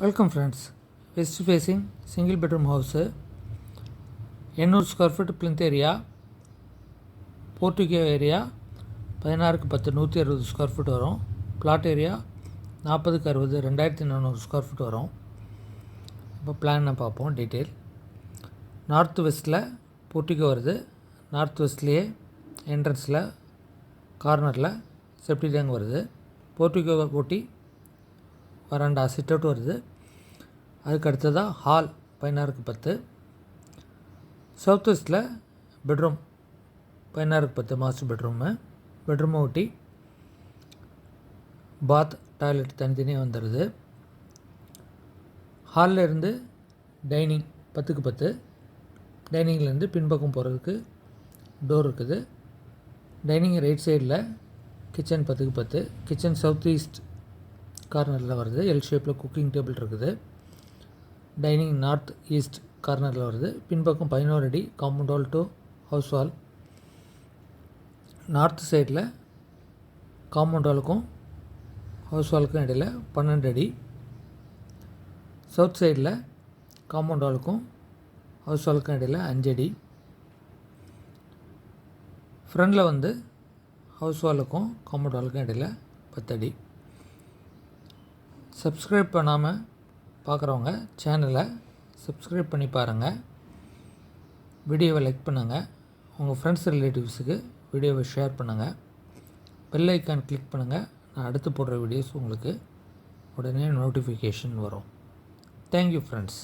Welcome friends west facing single bedroom house எண்ணூறு square feet plinth area portico area பதினாறுக்கு பத்து நூற்றி அறுபது ஸ்கொயர் ஃபீட் வரும். பிளாட் ஏரியா நாற்பதுக்கு அறுபது ரெண்டாயிரத்தி நானூறு ஸ்கொயர் ஃபீட் வரும். இப்போ பிளானை பார்ப்போம் டீட்டெயில் நார்த் வெஸ்ட்டில் போர்ட்டிகோ வருது. நார்த் வெஸ்ட்லேயே என்ட்ரன்ஸில் கார்னரில் செப்டி டேங்க் வருது. போர்ட்டிகோவை ஓட்டி வராண்டா? சிட் அவுட் வருது. அதுக்கு அடுத்ததாக ஹால் பதினாறுக்கு பத்து. சவுத் வெஸ்ட்டில் பெட்ரூம் பதினாறுக்கு பத்து மாஸ்டர் பெட்ரூமு பெட்ரூமை ஒட்டி பாத் டாய்லெட் தனித்தனியாக வந்துடுது ஹாலில் இருந்து டைனிங் பத்துக்கு பத்து. டைனிங்லேருந்து பின்பக்கம் போகிறதுக்கு டோர் இருக்குது. டைனிங் ரைட் சைடில் கிச்சன் பத்துக்கு பத்து. கிச்சன் சவுத் ஈஸ்ட் கார்னரில் வருது. எல் ஷேப்பில் குக்கிங் டேபிள் இருக்குது. டைனிங் நார்த் ஈஸ்ட் கார்னரில் வருது. பின்பக்கம் பதினோரு அடி compound hall to house wall north சைடில் காம்பவுண்ட் ஹாலுக்கும் ஹவுஸ் வாலுக்கும் இடையில் பன்னெண்டு அடி. சவுத் சைடில் காம்பவுண்ட் ஹாலுக்கும் ஹவுஸ் வாலுக்கும் இடையில் அஞ்சு அடி. ஃப்ரண்டில் வந்து ஹவுஸ் வாலுக்கும் காம்பவுண்ட் வாலுக்கும் இடையில் பத்தடி சப்ஸ்கிரைப் பண்ணாமல் பார்க்குறவங்க சேனலை சப்ஸ்கிரைப் பண்ணி பாருங்கள் வீடியோவை லைக் பண்ணுங்கள் உங்கள் ஃப்ரெண்ட்ஸ் ரிலேட்டிவ்ஸுக்கு வீடியோவை ஷேர் பண்ணுங்கள் பெல் ஐக்கான் கிளிக் பண்ணுங்கள் நான் அடுத்து போடுற வீடியோஸ் உங்களுக்கு உடனே நோட்டிஃபிகேஷன் வரும். Thank you friends